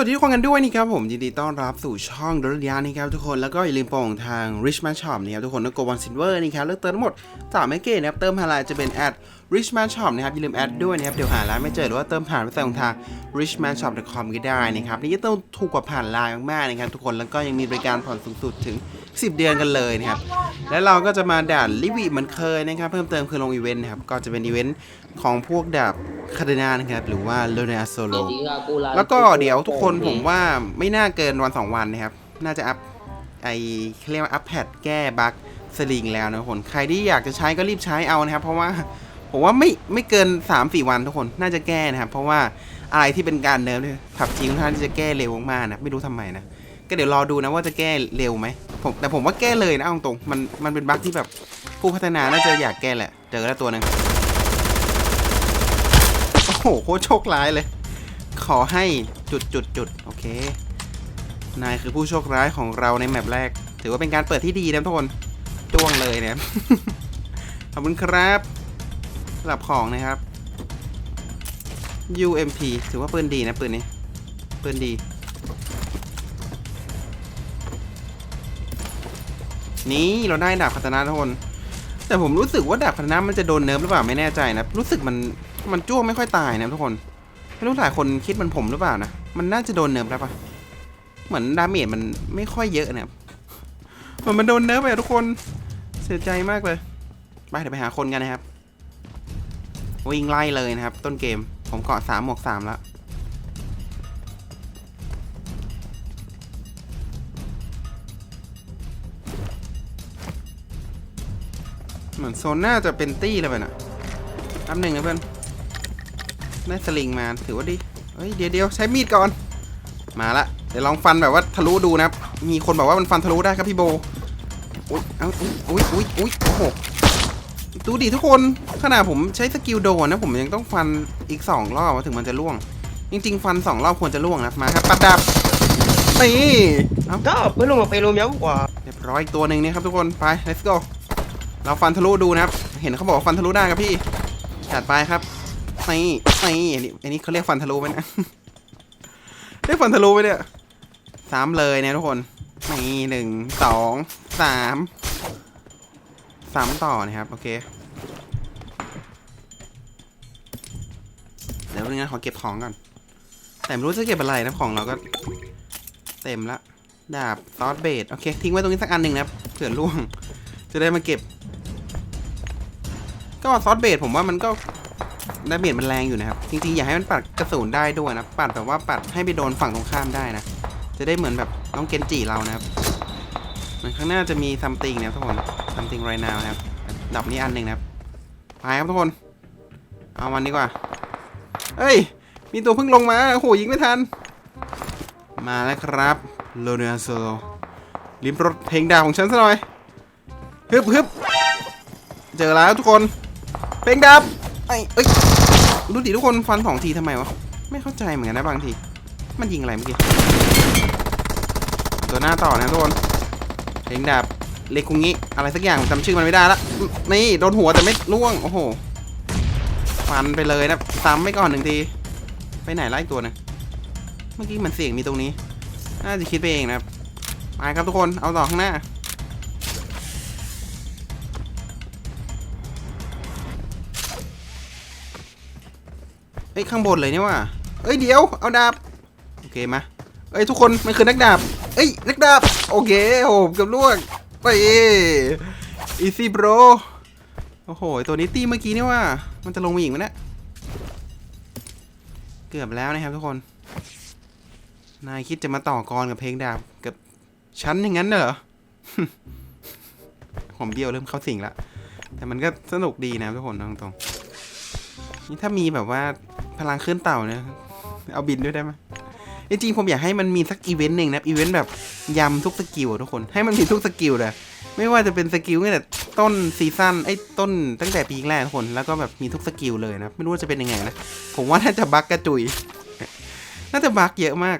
วัสดีทุกคนกันด้วยนี่ครับผมยินดีต้อนรับสู่ช่องดรยานี่ครับทุกคนแล้วก็อย่าลืมโปรงทาง Richman Shop นะครับทุกคนแล้วก็วันซินเวอร์นี่ครับเลือกเติมทั้งหมด3เมกเกนะครับเติมผ่านไลน์จะเป็นแอด Richman Shop นะครับอย่าลืมแอดด้วยนะครับเดี๋ยวหาร้านไม่เจอหรือว่าเติมผ่านเว็บไซต์ของทาง richmanshop.com ก็ได้นะครับนี่จะต้องถูกกว่าผ่านไลน์มากๆนะครับทุกคนแล้วก็ยังมีบริการผ่อนสูงสุดถึง 10 เดือนกันเลยนะครับและเราก็จะมาด่านลิวิเหมือนเคยนะครับเพิ่มเติมคือลงอีเวนต์นะครับก็จะเป็นอีเวนต์ของพวกดาบคาเดนานะครับหรือว่าโลเน a โซโลแล้วก็เดี๋ยวทุกคนผมว่าไม่น่าเกินวัน 2 วันนะครับน่าจะอัพไอเรียกว่าอัพแพดแก้บั๊กสลิงแล้วนะทุกคนใครที่อยากจะใช้ก็รีบใช้เอานะครับ เพราะว่าผมว่าไม่ไม่เกิน 3-4 วันทุกคนน่าจะแก้นะครับ เพราะว่าอะไรที่เป็นการเนิร์ฟเนี่ยขับจริงท่านที่จะแก้เร็วมากๆนะไม่รู้ทำไมนะ ก็เดี๋ยวรอดูนะว่าจะแก้เร็วไหมผมแต่ผมว่าแก้เลยนะเอาตรงมันมันเป็นบั๊กที่แบบผู้พัฒนาน่าจะอยากแก้แหละ เจอแล้วตัวหนึ่งโอ้โหโคตรโชคร้ายเลย ขอให้จุดจุดจุดโอเคนายคือผู้โชคร้ายของเราในแมปแรก ถือว่าเป็นการเปิดที่ดีนะทุกคนจ้วงเลยเนี่ยขอบคุณครับสำหรับของนะครับ UMP ถือว่าปืนดีนะปืนนี้ปืนดี นี่เราได้ดาบคาตนะทุกคนแต่ผมรู้สึกว่าดาบคาตนะมันจะโดนเนิร์ฟหรือเปล่าไม่แน่ใจนะ รู้สึกมันมันจ้วงไม่ค่อยตายนะทุกคนไม่รู้หลายคนคิดมันผมหรือเปล่านะมันน่าจะโดนเนิร์ฟแล้วปะเหมือนดาเมจมันไม่ค่อยเยอะนะครับเหมือนมันโดนเนิร์ฟไปทุกคนเสียใจมากเลยไปเดี๋ยวไปหาคนกันนะครับวิ่งไล่เลยนะครับ ต้นเกมผมเกาะสามหมวกสามแล้ว เหมือนโซนน่าจะเป็นตี้เลยไปน่ะอันหนึ่งนะเพื่อนได้สลิงมาถือว่าดีเฮ้ยเดี๋ยวเดี๋ยวใช้มีดก่อน มาละเดี๋ยวลองฟันแบบว่าทะลุดูนะครับ มีคนบอกว่ามันฟันทะลุได้ครับพี่โบอุ้ยเอ้าอุ้ยอุ้ยอุ้ยอุ้ยโอ้โหดูดิทุกคนขนาดผมใช้สกิลโดนนะผมยังต้องฟันอีกสองรอบถึงมันจะล่วง จริง ๆ ฟันสองรอบควรจะล่วงนะมาครับปัดดับนี่เอ้าก็ไม่ลงมาไปลมยาวกว่าเรียบร้อยอีกตัวหนึ่งเนี่ยครับทุกคนไป let's go เราฟันทะลุดูนะครับ เห็นเขาบอกฟันทะลุได้ครับพี่จัดไปครับนี่นี่อันนี้อันนี้เขาเรียกฟันทะลุไหมนะเรียกฟันทะลุไหมเนี่ยสามเลยนี่ยทุกคนนี่หนึ่งสองสามสามต่อนะครับ โอเคเดี๋ยวนึงนะขอเก็บของก่อนแต่ไม่รู้จะเก็บอะไรนะของเราก็ เต็มละดาบซอสเบดโอเคทิ้งไว้ตรงนี้สักอันหนึ่งนะเผื่อล่วง จะได้มาเก็บ ก็ซอสเบดผมว่ามันก็ดาเมจมันแรงอยู่นะครับ จริงๆ อยากให้มันปัดกระสุนได้ด้วยนะ ปัดแบบว่าปัดให้ไปโดนฝั่งตรงข้ามได้นะ จะได้เหมือนแบบน้องเกนจิเรานะครับเหมือนข้างหน้าจะมีซัมติงนะครับทุกคนซัมติงไรนาวนะครับ ดับนี้อันหนึ่งนะครับ ไปครับทุกคน เอามันดีกว่า เฮ้ย มีตัวเพิ่งลงมา โอ้โห ยิงไม่ทัน มาแล้วครับ โลเนโซลิมรถเพลงดาวของฉันซะหน่อย ฮึบฮึบเจอแล้วทุกคน เพลงดับไอ้เอ้ยดูดิทุกคนฟันสองทีทำไมวะ ไม่เข้าใจเหมือนกันนะบางที มันยิงอะไรเมื่อกี้ ตัวหน้าต่อนะทุกคนเพลงดาบเล็กคุงงี้อะไรสักอย่างจำชื่อมันไม่ได้ละนี่โดนหัวแต่ไม่ล่วง โอ้โห ฟันไปเลยนะซ้ำไม่ก่อนหนึ่งที ไปไหนไล่ตัวหนึงเมื่อกี้มันเสียงมีตรงนี้ น่าจะคิดไปเองนะครับไปครับทุกคน เอาต่อข้างหน้า เอ้ยข้างบนเลยเนี่ยว่าเอ้ยเดี๋ยวเอาดาบโอเคมาเอ้ยทุกคนมันคือนักดาบเอ้ยนักดาบโอเคโอ้โหเกับลวงไปอีซี่โบรโอ้โหตัวนี้ตีเมื่อกี้เนี่ยว่า มันจะลงมาอีกไหมเนี่ยเกือบแล้วนะครับทุกคน นายคิดจะมาต่อกรกับเพลงดาบกับฉันอย่างนั้นเหรอผมเบี้ยวเริ่มเข้าสิ่งละแต่มันก็สนุกดีนะทุกคนตรงๆนี่ถ้ามีแบบว่า พลังขึ้นเต่าเนี่ย เอาบินด้วยได้ไหมจริงๆผมอยากให้มันมีสักอีเวนต์หนึ่งนะอีเวนต์แบบยำทุกสกิลทุกคนให้มันมีทุกสกิลเลยไม่ว่าจะเป็นสกิลตั้งแต่ต้นซีซั่นไอ้ต้นตั้งแต่ปีแรกทุกคนแล้วก็แบบมีทุกสกิลเลยนะ ไม่รู้ว่าจะเป็นยังไงนะผมว่าน่าจะบั๊กกระจุย น่าจะบั๊กเยอะมาก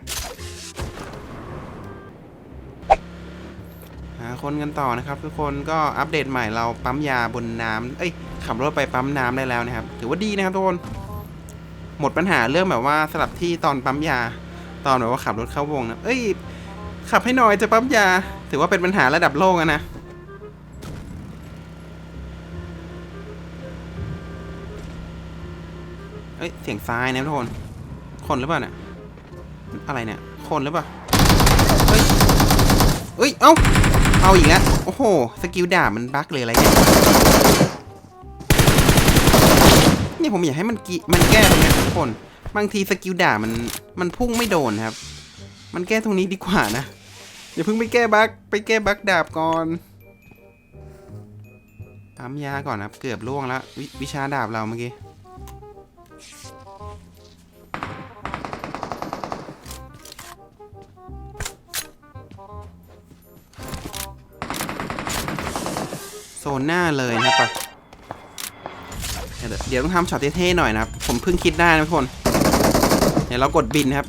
หาคนกันต่อนะครับ ทุกคนก็อัปเดตใหม่เราปั๊มยาบนน้ำเอ้ยขับรถไปปั๊มน้ำได้แล้วนะครับถือว่าดีนะครับทุกคน หมดปัญหาเรื่องแบบว่าสลับที่ตอนปั๊มยา ตอนแบบว่าขับรถเข้าวงนะเอ้ย ขับให้หน่อยจะปั๊มยา ถือว่าเป็นปัญหาระดับโลกอะนะ เอ้ย เสียงซ้ายนะทุกคน คนหรือเปล่าเนี่ย อะไรเนี่ย คนหรือเปล่า เฮ้ยเอ้ย เอ้า เอาอีกแล้ว โอ้โห สกิลดาบมันบั๊กเลยอะไรเนี่ยี่ผมอยากให้มันกีมันแก้ตรงนี้ทุกคน บางทีสกิลด่ามันมันพุ่งไม่โดนครับ มันแก้ตรงนี้ดีกว่านะอย่าเพิ่งไปแก้บั๊กไปแก้บั๊กดาบก่อนปั๊มยาก่อนครับ เกือบล่วงแล้วววิชาดาบเราเมื่อกี้โซนหน้าเลยนะปเดี๋ยว เดี๋ยวต้องทำช็อตเท่ๆหน่อยนะครับ ผมเพิ่งคิดได้นะทุกคน เดี๋ยวเรากดบินครับ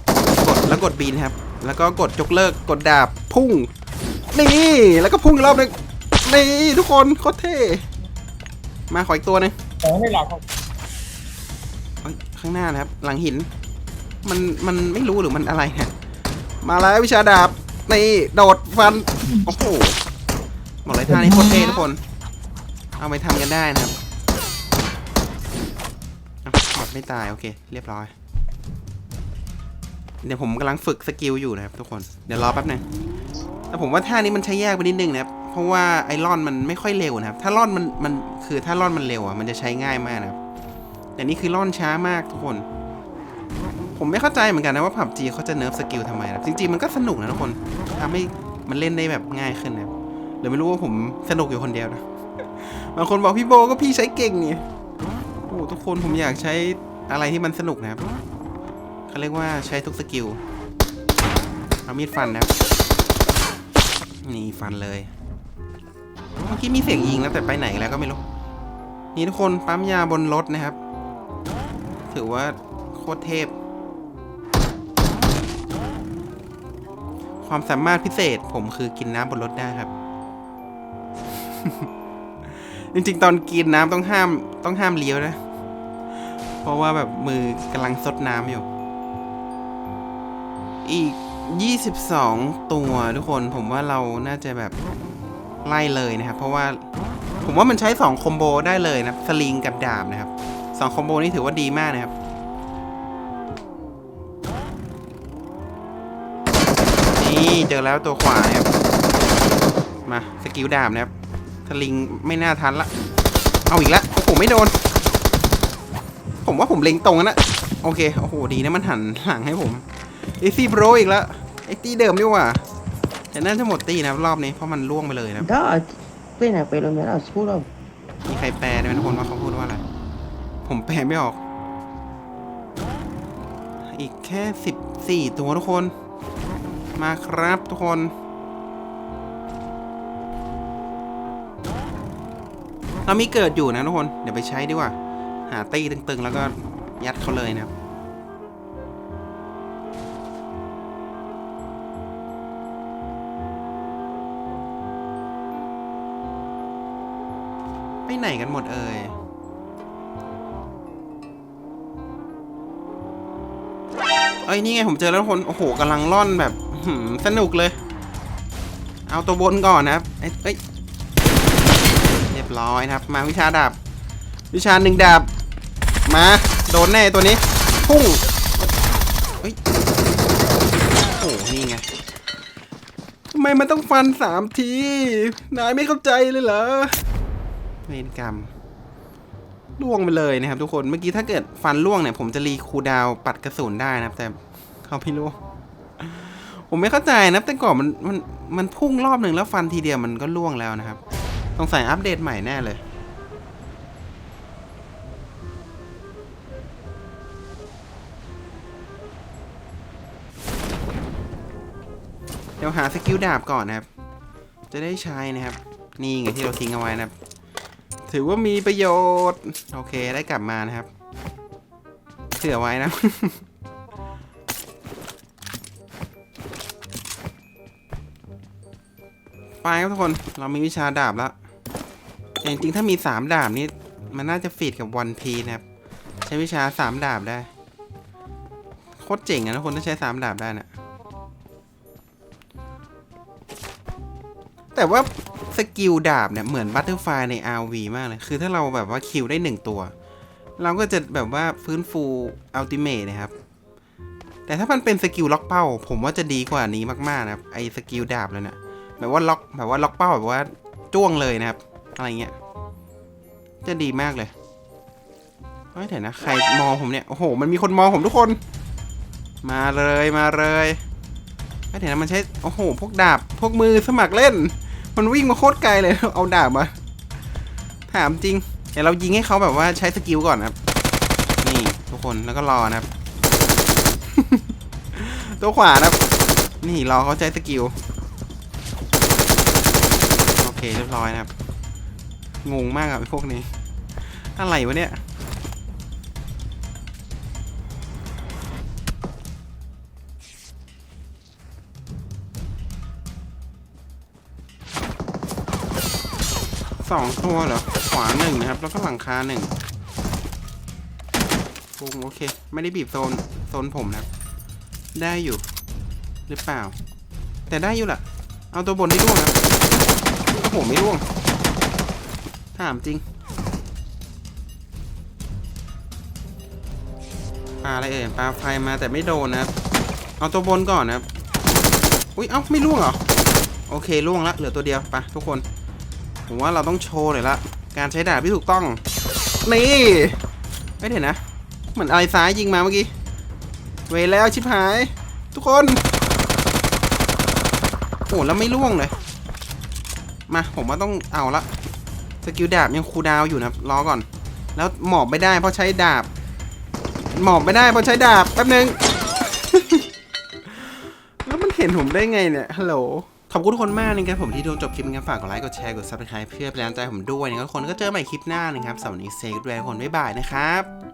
กดแล้วกดบินครับ แล้วก็กดยกเลิก กดดาบพุ่ง นี่ แล้วก็พุ่งอีกรอบหนึงนี่ทุกคนโคตรเท่ มาขออีกตัวหนึงแต่ไม่หลักครับเอ้ยข้างหน้านะครับ หลังหิน มันมันไม่รู้หรือมันอะไรเนี่ยมาแล้ววิชาดาบนี่โดดฟัน โอ้โหบอกเลยท่านี้โคตรเท่ทุกคน เอาไปทำกันได้นะครับอะบอด ไม่ตาย โอเค เรียบร้อย เดี๋ยวผมกำลังฝึกสกิลอยู่นะครับทุกคน เดี๋ยวรอแป๊บหนึงแต่ผมว่าท่านี้มันใช้ยากไปนิดนึงนะครับ เพราะว่าไอรอนมันไม่ค่อยเร็วนะครับ ถ้าร่อนมันมันคือถ้าร่อนมันเร็วอะมันจะใช้ง่ายมากนะครับ แต่นี่คือร่อนช้ามากทุกคน ผมไม่เข้าใจเหมือนกันนะว่าผับจีเขาจะเนิร์ฟสกิลทำไมนะจริงๆมันก็สนุกนะทุกคนทำให้มันเล่นได้แบบง่ายขึ้นนะหรือไม่รู้ว่าผมสนุกอยู่คนเดียวนะ บางคนบอกพี่โบก็พี่ใช้เก่งนี่ โอ้ทุกคนผมอยากใช้อะไรที่มันสนุกนะครับเขาเรียกว่าใช้ทุกสกิลเอามีดฟันนะครับนี่ฟันเลยเมื่อกี้มีเสียงยิงแล้วแต่ไปไหนแล้วก็ไม่รู้นี่ทุกคนปั๊มยาบนรถนะครับ ถือว่าโคตรเทพ ความสามารถพิเศษผมคือกินน้ำบนรถได้ครับ จริงๆ ตอนกินน้ำต้องห้ามต้องห้ามเลี้ยวนะ เพราะว่าแบบมือกำลังซดน้ำอยู่ อีก 22 ตัวทุกคนผมว่าเราน่าจะแบบไล่เลยนะครับ เพราะว่าผมว่ามันใช้ 2 คอมโบได้เลยนะสลิงกับดาบนะครับสองคอมโบนี้ถือว่าดีมากนะครับนี่เจอแล้วตัวขวาครับมาสกิลดาบนะครับ สลิงไม่น่าทันละ เอาอีกแล้วโอ้โหไม่โดน ผมว่าผมเล็งตรงนั้นนะโอเค โอ้โห ดีนะมันหันหลังให้ผมเอซี่โปรอีกแล้วไอตีเดิมดีกว่า แต่น่าจะหมดตีนะครับรอบนี้เพราะมันล่วงไปเลยนะครับ Da, bine, pe lumea la sculă. มีใครแปลได้ไหมทุกคนว่าเขาพูดว่าอะไร ผมแปลไม่ออก อีกแค่สิบสี่ตัวทุกคน มาครับทุกคน เรามีเกิดอยู่นะทุกคน เดี๋ยวไปใช้ดีกว่า หาตีตึงๆ แล้วก็ยัดเขาเลยนะครับไปไหนกันหมดเอ่ยเอ้ยนี่ไงผมเจอแล้วทุกคน โอ้โหกำลังล่อนแบบสนุกเลย เอาตัวบนก่อนนะครับ เอ้ย ยบร้อยนะครับ มาวิชาดาบ วิชาหนึ่งดาบ มา โดนแน่ตัวนี้ พุ่งเฮ้ยโอ้โหนี่ไงทำไมมันต้องฟันสามที นายไม่เข้าใจเลยเหรอ เวรกรรมล่วงไปเลยนะครับ ทุกคน เมื่อกี้ถ้าเกิดฟันล่วงเนี่ย ผมจะรีคูดาวปัดกระสุนได้นะครับ แต่เขาไม่ล่วงผมไม่เข้าใจนะแต่ก่อนมันมันมันพุ่งรอบหนึ่งแล้วฟันทีเดียวมันก็ล่วงแล้วนะครับ ต้องใส่อัปเดตใหม่แน่เลย เดี๋ยวหาสกิลดาบก่อนนะครับ จะได้ใช้นะครับ นี่ไงที่เราทิ้งเอาไว้นะครับ ถือว่ามีประโยชน์ โอเคได้กลับมานะครับเผื่อไว้นะไปครับทุกคน เรามีวิชาดาบแล้ว แต่จริงถ้ามี 3 ดาบนี้ มันน่าจะฟีดกับวันพีนะครับ ใช้วิชา 3 ดาบได้ โคตรเจ๋งอะนะคนที่ใช้ 3 ดาบได้นะแต่ว่าสกิลดาบเนี่ย เหมือนบัตเตอร์ไฟลายใน RV มากเลย คือถ้าเราแบบว่าคิวได้ 1 ตัว เราก็จะแบบว่าฟื้นฟูอัลติเมทนะครับ แต่ถ้ามันเป็นสกิลล็อกเป้า ผมว่าจะดีกว่านี้มากๆนะครับไอ้สกิลดาบเลยนะแบบว่าล็อกแบบว่าล็อกเป้าแบบว่าจ้วงเลยนะครับ อะไรเงี้ย จะดีมากเลยเฮ้ยเดี๋ยวนะ ใครมองผมเนี่ย โอ้โห มันมีคนมองผมทุกคน มาเลยมาเลยเฮ้ยเดี๋ยวนะมันใช้ โอ้โห พวกดาบ พวกมือสมัครเล่น มันวิ่งมาโคตรไกลเลย เอาดาบมา ถามจริง เดี๋ยวเรายิงให้เขาแบบว่าใช้สกิลก่อนนะครับ นี่ทุกคน แล้วก็รอนะครับ ตัวขวานะครับ นี่รอเขาใช้สกิล โอเคเรียบร้อยนะครับ งงมากอะไอพวกนี้ อะไรวะเนี่ย สองตัวเหรอ ขวาหนึ่งนะครับ แล้วก็หลังคาหนึ่งปุงโอเค ไม่ได้บีบโซน โซนผมนะครับ ได้อยู่ หรือเปล่า แต่ได้อยู่แหละเอาตัวบนที่ร่วงครับโอ้โหไม่ร่วง ถามจริง ปลาอะไรเอ่ยปลาไฟมาแต่ไม่โดนนะครับ เอาตัวบนก่อนนะครับ อุ้ยเอ้าไม่ร่วงเหรอ โอเคร่วงละเหลือตัวเดียวไปะทุกคน ผมว่าเราต้องโชว์เลยละ การใช้ดาบที่ถูกต้อง นี่ไม่เห็นนะ เหมือนอะไรซ้ายยิงมาเมื่อกี้ เวแล้วชิบหาย ทุกคน โอ้แล้วไม่ล่วงเลย มาผมว่าต้องเอาละ สกิลดาบยังคูดาวอยู่นะครับรอก่อน แล้วหมอบไม่ได้เพราะใช้ดาบ หมอบไม่ได้เพราะใช้ดาบแป๊บนึง แล้วมันเห็นผมได้ไงเนี่ยฮัลโหลขอบคุณทุกคนมากนะครับผมที่ดูจบคลิปนะครับฝากกดไลค์กดแชร์กด subscribe เพื่อเป็นกำลังใจผมด้วยนะครับทุกคนก็เจอใหม่คลิปหน้านะครับสำหรับวันนี้เซกด้วยทุกคนบ๊ายบายนะครับ